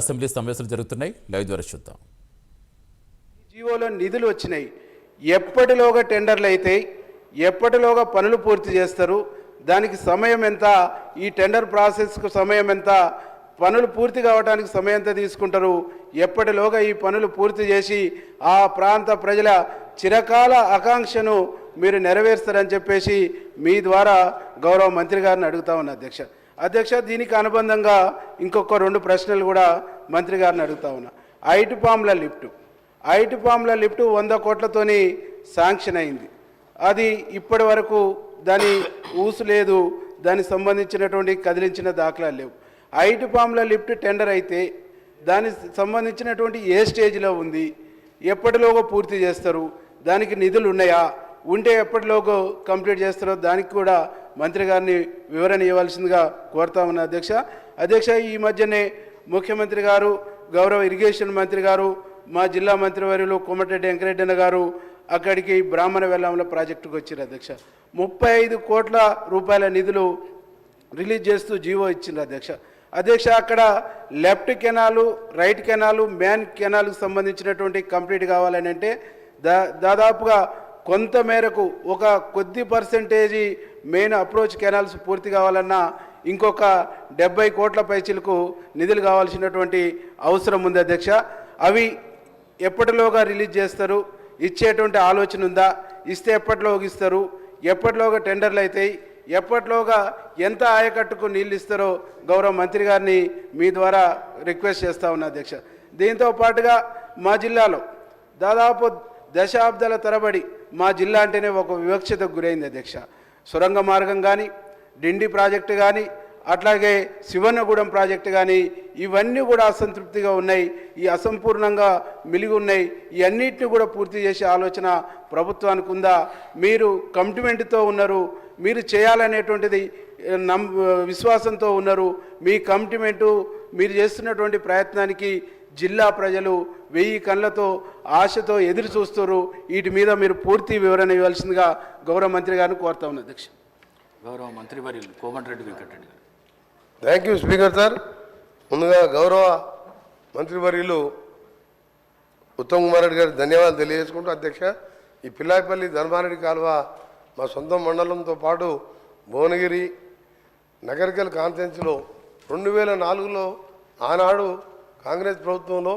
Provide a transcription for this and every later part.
Assembly సమావేశాలు జరుగుతున్నాయి. Live ద్వారా చూద్దాం. జీవోలో నిధులు వచ్చినాయి. ఎప్పటిలోగా టెండర్లు అవుతాయి ఎప్పటిలోగా పనులు పూర్తి చేస్తారు దానికి సమయం ఎంత ఈ టెండర్ ప్రాసెస్కు సమయం ఎంత పనులు పూర్తి కావడానికి సమయం ఎంత తీసుకుంటారు ఎప్పటిలోగా ఈ పనులు పూర్తి చేసి ఆ ప్రాంత ప్రజల చిరకాల ఆకాంక్షను మీరు నెరవేరుస్తారని చెప్పేసి మీ ద్వారా గౌరవ మంత్రి గారిని అడుగుతా ఉన్నా అధ్యక్ష. అధ్యక్ష దీనికి అనుబంధంగా ఇంకొక రెండు ప్రశ్నలు కూడా మంత్రి గారిని అడుగుతా ఉన్నా. ఐటు పాముల లిఫ్ట్. ఐటు పాముల లిఫ్ట్ వంద కోట్లతోని శాంక్షన్ అయింది. అది ఇప్పటి వరకు దాని ఊసు లేదు దానికి సంబంధించినటువంటి కదిలించిన దాఖలాలు లేవు. ఐటు పాముల లిఫ్ట్ టెండర్ అయితే దానికి సంబంధించినటువంటి ఏ స్టేజ్లో ఉంది ఎప్పటిలోగా పూర్తి చేస్తారు దానికి నిధులు ఉన్నాయా ఉంటే ఎప్పటిలోగో కంప్లీట్ చేస్తారో దానికి కూడా మంత్రి గారిని వివరణ ఇవ్వాల్సిందిగా కోరుతా ఉన్నా అధ్యక్ష. అధ్యక్ష ఈ మధ్యనే ముఖ్యమంత్రి గారు గౌరవ ఇరిగేషన్ మంత్రి గారు మా జిల్లా మంత్రివర్యులు కోమటిరెడ్డి వెంకరెడ్డి గారు అక్కడికి బ్రాహ్మణ వెల్లాముల ప్రాజెక్టుకు వచ్చారు అధ్యక్ష. ముప్పై ఐదు కోట్ల రూపాయల నిధులు రిలీజ్ చేస్తూ జీవో ఇచ్చింది అధ్యక్ష. అధ్యక్ష అక్కడ left canal right canal main కెనాల్కు సంబంధించినటువంటి కంప్లీట్ కావాలని అంటే దా దాదాపుగా కొంత మేరకు ఒక కొద్ది పర్సెంటేజీ మెయిన్ అప్రోచ్ కెనాల్స్ పూర్తి కావాలన్నా ఇంకొక డెబ్బై కోట్ల పైచీలకు నిధులు కావాల్సినటువంటి అవసరం ఉంది అధ్యక్ష. అవి ఎప్పటిలోగా రిలీజ్ చేస్తారు? ఇచ్చేటువంటి ఆలోచన ఉందా? ఇస్తే ఎప్పటిలోగా ఇస్తారు? ఎప్పటిలోగా టెండర్లు అవుతాయి ఎప్పటిలోగా ఎంత ఆయకట్టుకు నీళ్ళు ఇస్తారో గౌరవ మంత్రి గారిని మీ ద్వారా రిక్వెస్ట్ చేస్తా ఉన్నా అధ్యక్ష. దీంతో పాటుగా మా జిల్లాలో దాదాపు దశాబ్దాల తరబడి మా జిల్లా అంటేనే ఒక వివక్షతకు గురైంది అధ్యక్ష. సొరంగ మార్గం కానీ డిండి ప్రాజెక్టు కానీ అట్లాగే శివన్నగూడెం ప్రాజెక్టు కానీ ఇవన్నీ కూడా అసంతృప్తిగా ఉన్నాయి. ఈ అసంపూర్ణంగా మిలిగి ఉన్నాయి. ఇవన్నిటిని కూడా పూర్తి చేసే ఆలోచన ప్రభుత్వానికి ఉందా? మీరు కమిట్మెంట్తో ఉన్నారు. మీరు చేయాలనేటువంటిది నమ్ విశ్వాసంతో ఉన్నారు. మీ కమిట్మెంటు మీరు చేస్తున్నటువంటి ప్రయత్నానికి జిల్లా ప్రజలు వెయ్యి కళ్ళతో ఆశతో ఎదురు చూస్తారు వీటి మీద మీరు పూర్తి వివరణ ఇవ్వాల్సిందిగా గౌరవ మంత్రి గారిని కోరుతా ఉన్నా అధ్యక్ష. గౌరవ మంత్రివర్యులు కోమటిరెడ్డి వెంకటరెడ్డి గారు. థ్యాంక్ యూ స్పీకర్ సార్ ముందుగా గౌరవ మంత్రివర్యులు ఉత్తమ్ కుమార్ రెడ్డి గారికి ధన్యవాదాలు తెలియజేసుకుంటూ అధ్యక్ష ఈ పిల్లాయిపల్లి ధర్మారెడ్డి కాలువ మా సొంత మండలంతో పాటు భువనగిరి నగరికల్ కాన్ఫరెన్స్లో రెండు వేల నాలుగులో ఆనాడు కాంగ్రెస్ ప్రభుత్వంలో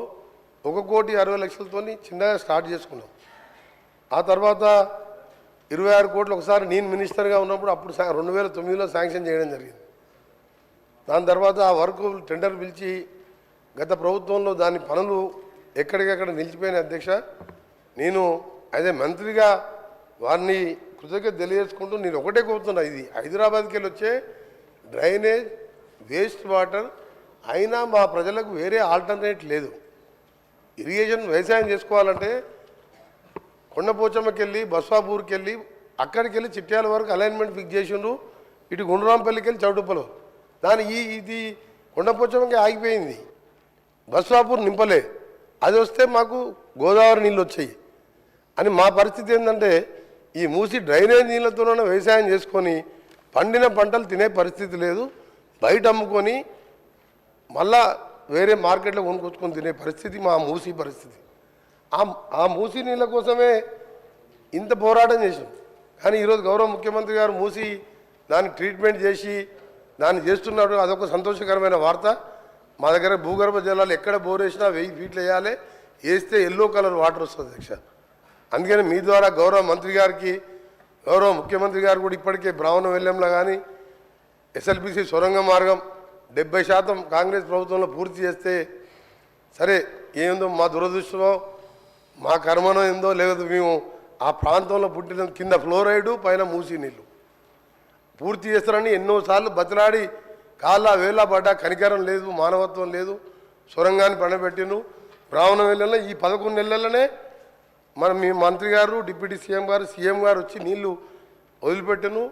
ఒక కోటి అరవై లక్షలతోని చిన్నగా స్టార్ట్ చేసుకున్నాం. ఆ తర్వాత ఇరవై ఆరు కోట్లు ఒకసారి నేను మినిస్టర్గా ఉన్నప్పుడు అప్పుడు రెండు వేల తొమ్మిదిలో శాంక్షన్ చేయడం జరిగింది. దాని తర్వాత ఆ వర్క్ టెండర్ పిలిచి గత ప్రభుత్వంలో దాని పనులు ఎక్కడికెక్కడ నిలిచిపోయిన అధ్యక్ష నేను అదే మంత్రిగా వారిని కృతజ్ఞత తెలియజేసుకుంటూ నేను ఒకటే కోరుతున్నా ఇది హైదరాబాద్కి వెళ్ళి వచ్చే డ్రైనేజ్ వేస్ట్ వాటర్ అయినా మా ప్రజలకు వేరే ఆల్టర్నేట్ లేదు. ఇరిగేషన్ వ్యవసాయం చేసుకోవాలంటే కొండపోచమ్మకి వెళ్ళి బస్వాపూర్కి వెళ్ళి అక్కడికి వెళ్ళి చిట్యాల వరకు అలైన్మెంట్ ఫిక్స్ చేసిండ్రు. ఇటు గుండ్రాంపల్లికి వెళ్ళి చౌటుప్పలు. దాని ఈ ఇది కొండపోచమ్మకి ఆగిపోయింది. బస్వాపూర్ నింపలే. అది వస్తే మాకు గోదావరి నీళ్ళు వచ్చాయి. అని మా పరిస్థితి ఏంటంటే ఈ మూసి డ్రైనేజ్ నీళ్ళతోనైనా వ్యవసాయం చేసుకొని పండిన పంటలు తినే పరిస్థితి లేదు. బయట అమ్ముకొని మళ్ళా వేరే మార్కెట్లో కొనుక్కొచ్చుకొని తినే పరిస్థితి మా మూసి పరిస్థితి. ఆ ఆ మూసీ నీళ్ళ కోసమే ఇంత పోరాటం చేసాం కానీ ఈరోజు గౌరవ ముఖ్యమంత్రి గారు మూసి దాన్ని ట్రీట్మెంట్ చేసి దాన్ని చేస్తున్నాడు అదొక సంతోషకరమైన వార్త. మా దగ్గర భూగర్భ జలాలు ఎక్కడ బోర్ వేసినా వెయ్యి ఫీట్లు వేయాలి. వేస్తే ఎల్లో కలర్ వాటర్ వస్తుంది అధ్యక్ష. అందుకని మీ ద్వారా గౌరవ మంత్రి గారికి గౌరవ ముఖ్యమంత్రి గారు కూడా ఇప్పటికే బ్రాహ్మణ వెల్లంలో కానీ ఎస్ఎల్బిసి సొరంగ మార్గం డెబ్బై శాతం కాంగ్రెస్ ప్రభుత్వంలో పూర్తి చేస్తే సరే ఏందో మా దురదృష్టమో మా కర్మనో ఏందో లేదు మేము ఆ ప్రాంతంలో పుట్టిన కింద ఫ్లోరైడు పైన మూసి నీళ్ళు పూర్తి చేస్తారని ఎన్నోసార్లు బతిలాడి కాళ్ళ వేళ పడ్డా కనికరం లేదు మానవత్వం లేదు. సొరంగాన్ని పండబెట్టిను బ్రాహ్మణ నెలల్లో ఈ పదకొండు నెలలనే మన మీ మంత్రి గారు డిప్యూటీ సీఎం గారు సీఎం గారు వచ్చి నీళ్ళు వదిలిపెట్టను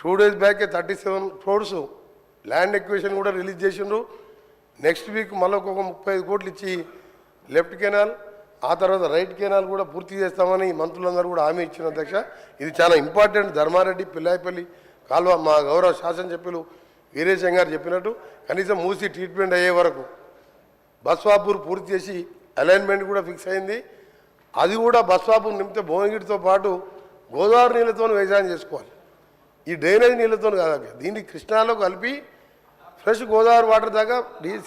two days బ్యాకే thirty seven crores land acquisition కూడా రిలీజ్ చేసిండ్రు. నెక్స్ట్ వీక్ మళ్ళీ ఒక ముప్పై ఐదు కోట్లు ఇచ్చి లెఫ్ట్ కెనాల్ ఆ తర్వాత రైట్ కెనాల్ కూడా పూర్తి చేస్తామని మంత్రులందరూ కూడా హామీ ఇచ్చిన అధ్యక్ష. ఇది చాలా ఇంపార్టెంట్. ధర్మారెడ్డి పిల్లాయిపల్లి కాలువ మా గౌరవ శాసనసభ్యులు వీరేశం గారు చెప్పినట్టు కనీసం మూసి ట్రీట్మెంట్ అయ్యే వరకు బస్వాపూర్ పూర్తి చేసి అలైన్మెంట్ కూడా ఫిక్స్ అయింది. అది కూడా బస్వాపూర్ నింపితే భువనగిరితో పాటు గోదావరి నీళ్ళతో వ్యవసాయం చేసుకోవాలి. ఈ డ్రైనేజ్ నీళ్ళతో కాదు దీన్ని కృష్ణాలో కలిపి ఫ్రెష్ గోదావరి వాటర్ దాకా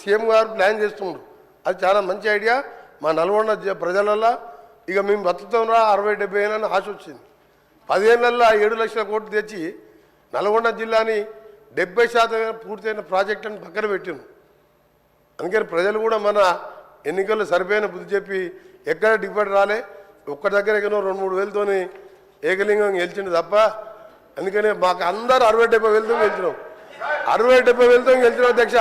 సీఎం గారు ప్లాన్ చేస్తున్నారు అది చాలా మంచి ఐడియా. మా నల్గొండ ప్రజలల్లో ఇక మేము బతుకుతాంరా అరవై డెబ్బై ఏళ్ళని ఆశ వచ్చింది. పదిహేనులలో ఏడు లక్షల కోట్లు తెచ్చి నల్గొండ జిల్లాని డెబ్బై శాతం పూర్తయిన ప్రాజెక్ట్ అని పక్కన పెట్టిను అందుకని ప్రజలు కూడా మన ఎన్నికల్లో సరిపోయిన బుద్ధి చెప్పి ఎక్కడ డిపాజిట్ రాలే. ఒక్క దగ్గర ఎక్కడో రెండు మూడు వేలతోని ఏకలింగం గెలిచిండు తప్ప అందుకనే మాకు అందరు అరవై డెబ్బై వేలతో గెలిచినాం. అరవై డెబ్బై వేలతో గెలిచినాం అధ్యక్ష.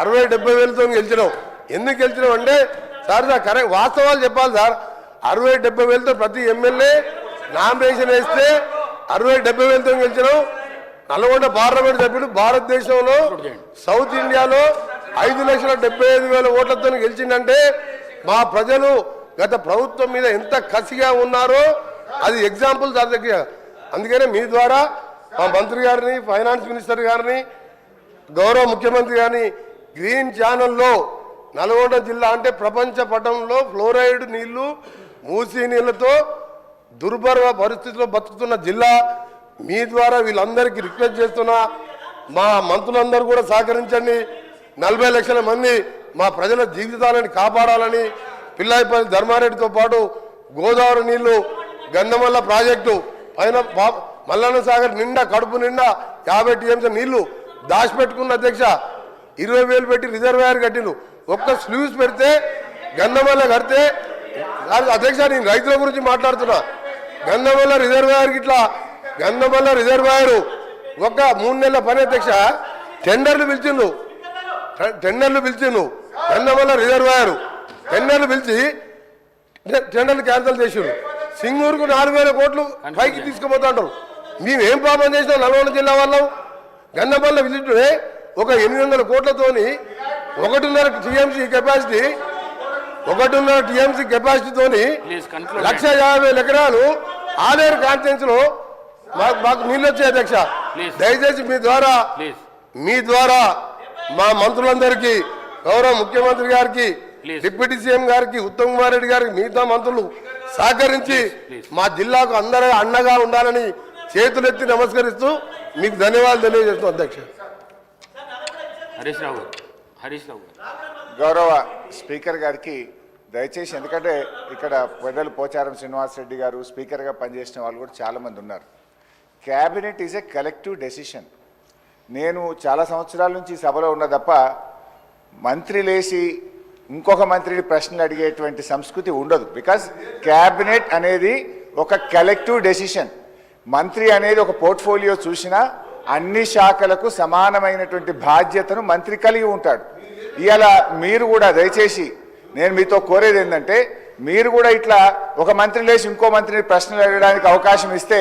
అరవై డెబ్బై వేలతో గెలిచినాం. ఎందుకు గెలిచినాం అంటే సార్ సార్ కరెక్ట్ వాస్తవాలు చెప్పాలి సార్. అరవై డెబ్బై వేలతో ప్రతి ఎమ్మెల్యే నామినేషన్ వేస్తే అరవై డెబ్బై వేలతో గెలిచినాం. నల్గొండ పార్లమెంట్ సభ్యుడు భారతదేశంలో సౌత్ ఇండియాలో ఐదు లక్షల డెబ్బై ఐదు వేల ఓట్లతో గెలిచిందంటే మా ప్రజలు గత ప్రభుత్వం మీద ఎంత కసిగా ఉన్నారో అది ఎగ్జాంపుల్ దాని దగ్గర. అందుకనే మీ ద్వారా మా మంత్రి గారిని ఫైనాన్స్ మినిస్టర్ గారిని గౌరవ ముఖ్యమంత్రి గారిని గ్రీన్ ఛానల్లో నల్గొండ జిల్లా అంటే ప్రపంచ పటంలో ఫ్లోరైడ్ నీళ్ళు మూసీ నీళ్ళతో దుర్భర పరిస్థితిలో బతుకుతున్న జిల్లా. మీ ద్వారా వీళ్ళందరికీ రిక్వెస్ట్ చేస్తున్నా మా మంత్రులందరూ కూడా సహకరించండి. నలభై లక్షల మంది మా ప్రజల జీవితాలను కాపాడాలని పిల్లాయిపల్లి ధర్మారెడ్డితో పాటు గోదావరి నీళ్ళు గంధమల్ల ప్రాజెక్టు పైన మల్లన్న సాగర్ నిండా కడుపు నిండా యాభై టీఎంసీ నీళ్ళు దాచిపెట్టుకున్న అధ్యక్ష ఇరవై వేలు పెట్టి రిజర్వాయర్ కట్టిండు. ఒక్క స్లూస్ పెడితే గంధమల్ల కడితే అధ్యక్ష నేను రైతుల గురించి మాట్లాడుతున్నా. గంధమల్ల రిజర్వాయర్ ఇట్లా గంధమల్ల రిజర్వాయర్ ఒక మూడు నెలల పని అధ్యక్ష టెండర్లు పిలిచిండు. టెండర్లు పిలిచిండు. గంధమల్ల రిజర్వాయర్ టెండర్లు పిలిచి టెండర్లు క్యాన్సిల్ చేసిండు. సింగూరుకు నాలుగు వేల కోట్లు పైకి తీసుకుపోతుంటారు మేము ఏం పాపం చేసినాం నల్గొండ జిల్లా వాళ్ళం. గంధమల్ల విజిటే ఒక ఎనిమిది వందల కోట్లతోని ఒకటిన్నర టీఎంసీ కెపాసిటీ ఒకటిన్నర టీఎంసీ కెపాసిటీతోని లక్ష యాభై ఎకరాలు ఆలేరు కాన్ఫరెన్స్లో మాకు మాకు నీళ్ళు వచ్చాయి అధ్యక్ష. దయచేసి మీ ద్వారా మీ ద్వారా మా మంత్రులందరికీ గౌరవ ముఖ్యమంత్రి గారికి. డిప్యూటీ సీఎం గారికి ఉత్తమ్ కుమార్ రెడ్డి గారికి మిగతా మంత్రులు సహకరించి. మా జిల్లాకు అందరూ అండగా ఉండాలని చేతులెత్తి నమస్కరిస్తూ మీకు ధన్యవాదాలు తెలియజేస్తున్నాం అధ్యక్ష. హరీష్ రావు గారు హరీష్ రావు గారు. గౌరవ స్పీకర్ గారికి దయచేసి ఎందుకంటే ఇక్కడ పెద్దలు పోచారం శ్రీనివాసరెడ్డి గారు స్పీకర్గా పనిచేసిన వాళ్ళు కూడా చాలామంది ఉన్నారు. Cabinet is a collective decision నేను చాలా సంవత్సరాల నుంచి ఈ సభలో ఉన్న తప్ప మంత్రి లేచి ఇంకొక మంత్రిని ప్రశ్నలు అడిగేటువంటి సంస్కృతి ఉండదు. బికాస్ క్యాబినెట్ అనేది ఒక కలెక్టివ్ డెసిషన్ మంత్రి అనేది ఒక పోర్ట్ఫోలియో చూసినా అన్ని శాఖలకు సమానమైనటువంటి బాధ్యతను మంత్రి కలిగి ఉంటాడు. ఇలా మీరు కూడా దయచేసి నేను మీతో కోరేది ఏంటంటే మీరు కూడా ఇట్లా ఒక మంత్రి లేచి ఇంకో మంత్రిని ప్రశ్నలు అడగడానికి అవకాశం ఇస్తే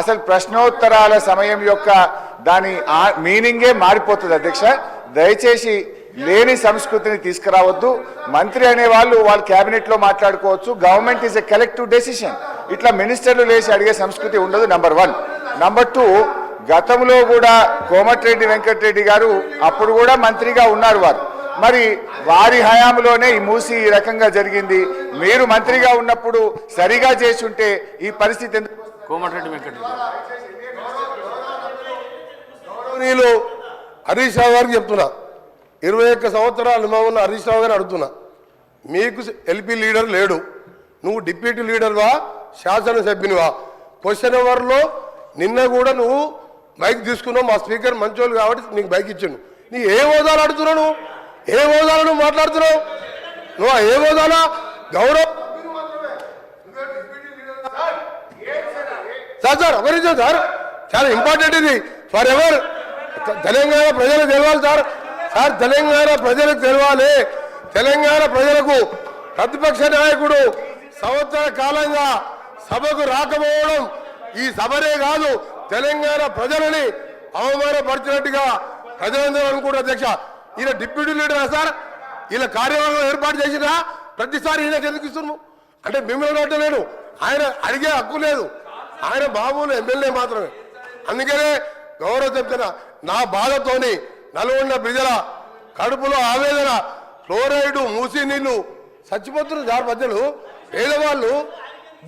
అసలు ప్రశ్నోత్తరాల సమయం యొక్క దాని మీనింగే మారిపోతుంది అధ్యక్ష. దయచేసి లేని సంస్కృతిని తీసుకురావద్దు. మంత్రి అనే వాళ్ళు వాళ్ళ క్యాబినెట్లో మాట్లాడుకోవచ్చు. Government is a collective decision ఇట్లా మినిస్టర్లు లేచి అడిగే సంస్కృతి ఉండదు నంబర్ వన్ నంబర్ టూ గతంలో కూడా కోమటిరెడ్డి వెంకటరెడ్డి గారు అప్పుడు కూడా మంత్రిగా ఉన్నారు వారు. మరి వారి హయాంలోనే ఈ మూసి ఈ రకంగా జరిగింది. మీరు మంత్రిగా ఉన్నప్పుడు సరిగా చేసి ఉంటే ఈ పరిస్థితి ఎందుకు కోమటిరెడ్డి వెంకటరెడ్డి హరీష్ రావు గారికి చెప్తున్నా ఇరవై ఒక్క సంవత్సరాలు అనుభవం ఉన్న హరీష్ రావు గారు అడుగుతున్నా. మీకు ఎల్పీ లీడర్ లేడు. నువ్వు డిప్యూటీ లీడర్వా శాసనసభ్యునివా క్వశ్చన్ అవర్లో నిన్న కూడా నువ్వు బైక్ తీసుకున్నావు. మా స్పీకర్ మంచోళ్ళు కాబట్టి నీకు బైక్ ఇచ్చాను నీ ఏ హోదాలు అడుగుతున్నావు నువ్వు? ఏ హోదాలు నువ్వు మాట్లాడుతున్నావు? నువ్వు ఏ హోదాలా? గౌరవ సార్ సార్ ఒక నిమిషం సార్. చాలా ఇంపార్టెంట్ ఇది. ఫర్ ఎవర్ తెలంగాణ ప్రజలు తెలవాలి సార్. సార్ తెలంగాణ ప్రజలకు తెలవాలి. తెలంగాణ ప్రజలకు ప్రతిపక్ష నాయకుడు సంవత్సర కాలంగా సభకు రాకపోవడం ఈ సభనే కాదు తెలంగాణ ప్రజలని అవమానపరిచినట్టుగా ప్రజలందరూ అనుకుంటారు అధ్యక్ష. ఈయన డిప్యూటీ లీడరా సార్? ఈయన కార్యవర్గం ఏర్పాటు చేసినా ప్రతిసారి ఈయనకి ఎందుకు ఇస్తున్నాము అంటే మిమ్మల్ని అడ్డలేను ఆయన అడిగే హక్కు లేదు. ఆయన మామూలు ఎమ్మెల్యే మాత్రమే. అందుకనే గౌరవ చెప్తున్నా నా బాధతోని నల్గొండ ప్రజల కడుపులో ఆవేదన ఫ్లోరైడ్ మూసి నీళ్ళు చచ్చిపోతున్నారు సార్ మధ్యలో పేదవాళ్ళు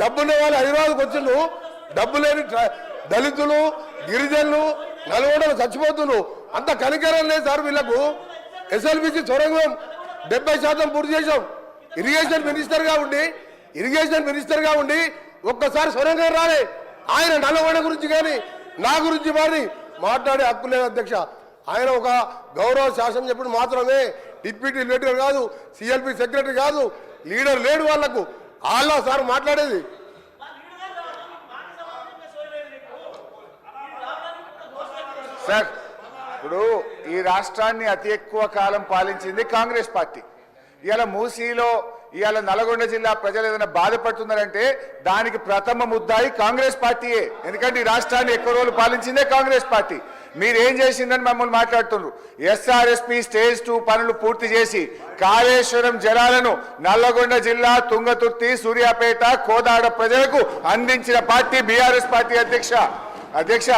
డబ్బున్న వాళ్ళు హైదరాబాద్కి వచ్చిండ్రు. డబ్బు లేని దళితులు గిరిజనులు నల్గొండలు చచ్చిపోతున్నారు. అంత కనికరం లేదు సార్ వీళ్ళకు. ఎస్ఎల్బిసి సొరంగం డెబ్బై శాతం పూర్తి చేశాం. ఇరిగేషన్ మినిస్టర్గా ఉండి ఇరిగేషన్ మినిస్టర్గా ఉండి ఒక్కసారి సొరంగం రాలే. ఆయన నల్గొండ గురించి కానీ నా గురించి మరి మాట్లాడే హక్కు లేదు అధ్యక్ష. ఆయన ఒక గౌరవ శాసనం చెప్పిన మాత్రమే డిప్యూటీ లీడర్ కాదు సిఎల్పి సెక్రటరీ కాదు లీడర్ లేడు వాళ్ళకు. వాళ్ళ సార్ మాట్లాడేది. సార్ ఇప్పుడు ఈ రాష్ట్రాన్ని అతి ఎక్కువ కాలం పాలించింది కాంగ్రెస్ పార్టీ. ఇవాళ మూసీలో ఇవాళ నల్గొండ జిల్లా ప్రజలు ఏదైనా బాధపడుతున్నారంటే దానికి ప్రథమ ముద్దాయి కాంగ్రెస్ పార్టీయే. ఎందుకంటే ఈ రాష్ట్రాన్ని ఎక్కువ రోజులు పాలించిందే కాంగ్రెస్ పార్టీ. మీరు ఏం చేసిందని మమ్మల్ని మాట్లాడుతున్నారు ఎస్ఆర్ఎస్పి స్టేజ్ టూ పనులు పూర్తి చేసి కాళేశ్వరం జలాలను నల్లగొండ జిల్లా తుంగతుర్తి సూర్యాపేట కోదాడ ప్రజలకు అందించిన పార్టీ బీఆర్ఎస్ పార్టీ అధ్యక్ష. అధ్యక్ష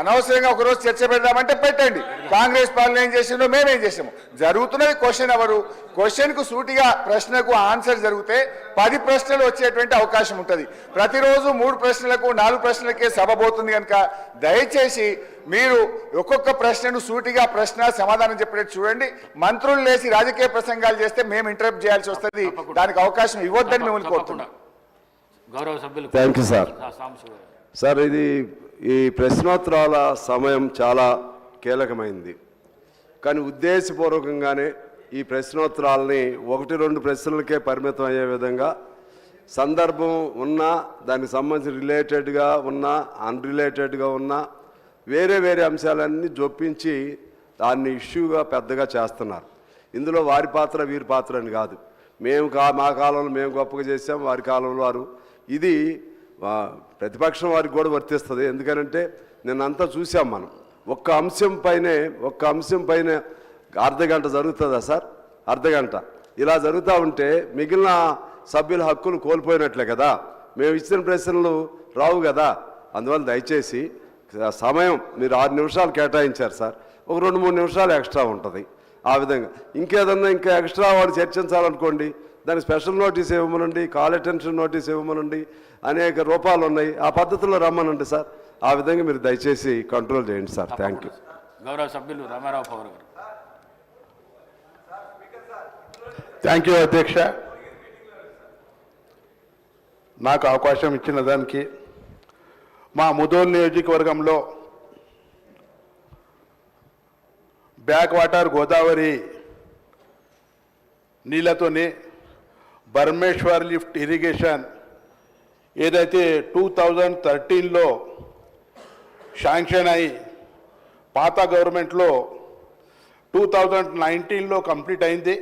అనవసరంగా ఒకరోజు చర్చ పెడదామంటే పెట్టండి. కాంగ్రెస్ పాలన ఏం చేసిందో మేమేం చేసాము. జరుగుతున్నది క్వశ్చన్ ఎవరు? క్వశ్చన్కు సూటిగా ప్రశ్నకు ఆన్సర్ జరిగితే పది ప్రశ్నలు వచ్చేటువంటి అవకాశం ఉంటుంది. ప్రతిరోజు మూడు ప్రశ్నలకు నాలుగు ప్రశ్నలకే సభ పోతుంది కనుక దయచేసి మీరు ఒక్కొక్క ప్రశ్నను సూటిగా ప్రశ్న సమాధానం చెప్పేటట్టు చూడండి. మంత్రులు లేచి రాజకీయ ప్రసంగాలు చేస్తే మేము ఇంటరప్ట్ చేయాల్సి వస్తుంది. దానికి అవకాశం ఇవ్వద్దని మిమ్మల్ని కోరుతున్నాం. గౌరవ సభ్యులు థ్యాంక్ యూ సార్ సార్ ఇది ఈ ప్రశ్నోత్తరాల సమయం చాలా కీలకమైంది. కానీ ఉద్దేశపూర్వకంగానే ఈ ప్రశ్నోత్తరాలని ఒకటి రెండు ప్రశ్నలకే పరిమితం అయ్యే విధంగా సందర్భం ఉన్నా దానికి సంబంధించి రిలేటెడ్గా ఉన్నా అన్రిలేటెడ్గా ఉన్నా వేరే వేరే అంశాలన్నీ జొప్పించి దాన్ని ఇష్యూగా పెద్దగా చేస్తున్నారు. ఇందులో వారి పాత్ర వీరి పాత్ర అని కాదు. మేము కా మా కాలంలో మేము గొప్పగా చేసాం వారి కాలంలో వారు. ఇది ప్రతిపక్షం వారికి కూడా వర్తిస్తుంది. ఎందుకనంటే నిన్నంతా చూసాం మనం. ఒక్క అంశం పైనే ఒక్క అంశం పైన అర్ధగంట జరుగుతుందా సార్? అర్ధగంట. ఇలా జరుగుతూ ఉంటే మిగిలిన సభ్యుల హక్కులు కోల్పోయినట్లే కదా. మేము ఇచ్చిన ప్రశ్నలు రావు కదా. అందువల్ల దయచేసి సమయం మీరు ఆరు నిమిషాలు కేటాయించారు సార్. ఒక రెండు మూడు నిమిషాలు ఎక్స్ట్రా ఉంటుంది. ఆ విధంగా. ఇంకేదన్నా ఇంకా ఎక్స్ట్రా వాళ్ళు చర్చించాలనుకోండి దానికి స్పెషల్ నోటీస్ ఇవ్వమనండి కాల్ అటెన్షన్ నోటీస్ ఇవ్వమనండి అనేక రూపాలు ఉన్నాయి ఆ పద్ధతిలో రమ్మనండి సార్. ఆ విధంగా మీరు దయచేసి కంట్రోల్ చేయండి సార్. థ్యాంక్ యూ గౌరవ సభ్యులు రామారావు పవర్ గారు. థ్యాంక్ యూ అధ్యక్ష. నాకు అవకాశం ఇచ్చిన దానికి మా ముదోల్ నియోజకవర్గంలో బ్యాక్ వాటర్ గోదావరి నీళ్ళతోనే బర్మేశ్వర్ లిఫ్ట్ ఇరిగేషన్ ఏదైతే టూ థౌజండ్ థర్టీన్లో శాంక్షన్ అయి పాత గవర్నమెంట్లో టూ థౌజండ్ నైన్టీన్లో కంప్లీట్ అయింది.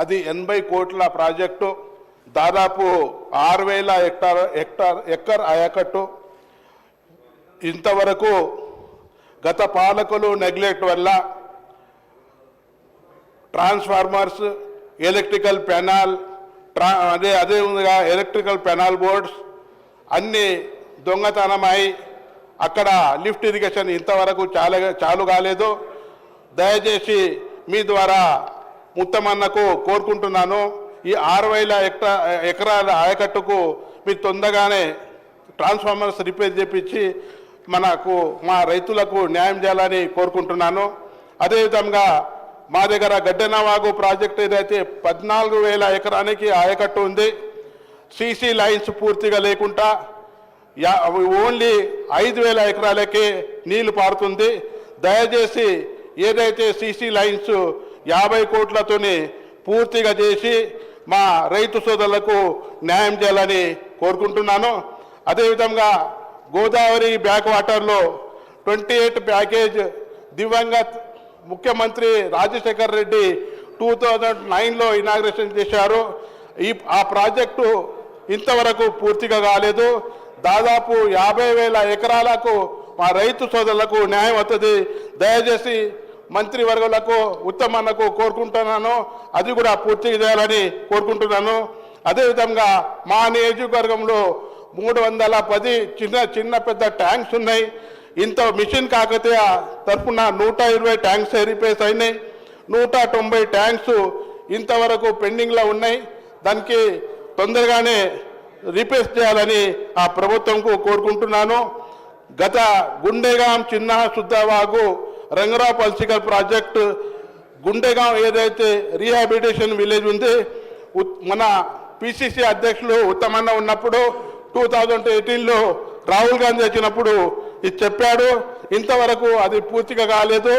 అది ఎనభై కోట్ల ప్రాజెక్టు దాదాపు ఆరు వేల హెక్టార్ హెక్టార్ ఎక్కర్ ఆయకట్టు. ఇంతవరకు గత పాలకులు నెగ్లెక్ట్ వల్ల ట్రాన్స్ఫార్మర్స్ ఎలక్ట్రికల్ పెనాల్ ట్రా అదే అదే విధంగా ఎలక్ట్రికల్ పెనాల్ బోర్డ్స్ అన్నీ దొంగతనమై అక్కడ లిఫ్ట్ ఇరిగేషన్ ఇంతవరకు చాలా చాలు కాలేదు. దయచేసి మీ ద్వారా ముత్తమన్నకు కోరుకుంటున్నాను. ఈ ఆరు వేల ఎకరాల ఆయకట్టుకు మీరు తొందరగానే ట్రాన్స్ఫార్మర్స్ రిపేర్ చేపించి మనకు మా రైతులకు న్యాయం చేయాలని కోరుకుంటున్నాను. అదేవిధంగా మా దగ్గర గడ్డెనవాగు ప్రాజెక్ట్ ఏదైతే పద్నాలుగు వేల ఎకరానికి ఆయకట్టు ఉంది సీసీ లైన్స్ పూర్తిగా లేకుండా ఓన్లీ ఐదు వేల ఎకరాలకే నీళ్ళు పారుతుంది. దయచేసి ఏదైతే సీసీ లైన్స్ యాభై కోట్లతోని పూర్తిగా చేసి మా రైతు సోదరులకు న్యాయం చేయాలని కోరుకుంటున్నాను. అదేవిధంగా గోదావరి బ్యాక్ వాటర్లో ట్వంటీ ఎయిట్ ప్యాకేజ్ దివంగత్ ముఖ్యమంత్రి రాజశేఖర్ రెడ్డి టూ థౌజండ్ నైన్లో ఇనాగ్రేషన్ చేశారు. ఈ ఆ ప్రాజెక్టు ఇంతవరకు పూర్తిగా కాలేదు. దాదాపు యాభై వేల ఎకరాలకు మా రైతు సోదరులకు న్యాయం అవుతుంది దయచేసి మంత్రివర్గులకు ఉత్తమన్నకు కోరుకుంటున్నాను. అది కూడా పూర్తి చేయాలని కోరుకుంటున్నాను. అదేవిధంగా మా నియోజకవర్గంలో మూడు వందల పది చిన్న చిన్న పెద్ద ట్యాంక్స్ ఉన్నాయి. ఇంత మిషన్ కాకతీయ తరఫున నూట ఇరవై ట్యాంక్స్ రిపేర్స్ అయినాయి. నూట తొంభై ట్యాంక్స్ ఇంతవరకు పెండింగ్లో ఉన్నాయి. దానికి తొందరగానే రిపేర్స్ చేయాలని ఆ ప్రభుత్వంకు కోరుకుంటున్నాను. గత గుండెగాం చిన్న శుద్ధవాగు రంగరావు పల్సికల్ ప్రాజెక్టు గుండెగాం ఏదైతే రీహాబిలిటేషన్ విలేజ్ ఉంది మన పిసిసి అధ్యక్షులు ఉత్తమన్న ఉన్నప్పుడు టూ థౌజండ్ ఎయిటీన్లో రాహుల్ గాంధీ వచ్చినప్పుడు ఇది చెప్పాడు ఇంతవరకు అది పూర్తిగా కాలేదు.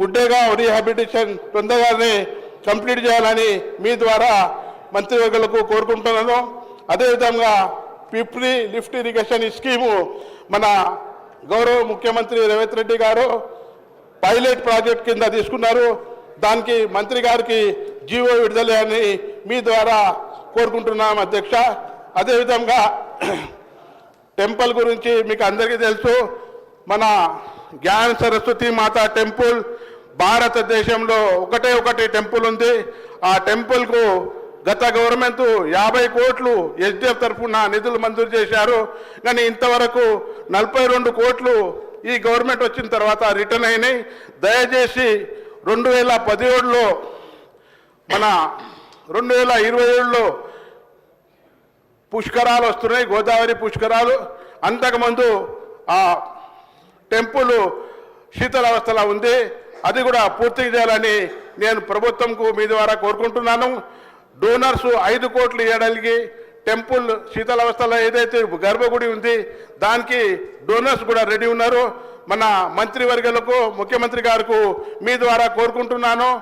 గుడ్డేగా రీహాబిలిటేషన్ తొందరగానే కంప్లీట్ చేయాలని మీ ద్వారా మంత్రివర్గులకు కోరుకుంటున్నాను. అదేవిధంగా పిప్రి లిఫ్ట్ ఇరిగేషన్ ఈ స్కీము మన గౌరవ ముఖ్యమంత్రి రేవంత్ రెడ్డి గారు పైలట్ ప్రాజెక్ట్ కింద తీసుకున్నారు. దానికి మంత్రి గారికి జీవో విడుదల అని మీ ద్వారా కోరుకుంటున్నాం అధ్యక్ష. అదేవిధంగా టెంపుల్ గురించి మీకు అందరికీ తెలుసు. మన జ్ఞాన సరస్వతి మాత టెంపుల్ భారతదేశంలో ఒకటే ఒకటి టెంపుల్ ఉంది. ఆ టెంపుల్కు గత గవర్నమెంట్ యాభై కోట్లు ఎస్డిఎఫ్ తరఫున నిధులు మంజూరు చేశారు. కానీ ఇంతవరకు నలభై రెండు కోట్లు ఈ గవర్నమెంట్ వచ్చిన తర్వాత రిటర్న్ అయినాయి. దయచేసి రెండు వేల పదిహేడులో మన రెండు వేల ఇరవై ఏడులో పుష్కరాలు వస్తున్నాయి గోదావరి పుష్కరాలు. అంతకుముందు ఆ టెంపుల్ శీతలావస్థలో ఉంది. అది కూడా పూర్తి చేయాలని నేను ప్రభుత్వంకు మీ ద్వారా కోరుకుంటున్నాను. డోనర్స్ ఐదు కోట్లు ఇవ్వడానికి టెంపుల్ శీతలావస్థలో ఏదైతే గర్భగుడి ఉంది దానికి డోనర్స్ కూడా రెడీ ఉన్నారు. మన మంత్రివర్గలకు ముఖ్యమంత్రి గారికి మీ ద్వారా కోరుకుంటున్నాను.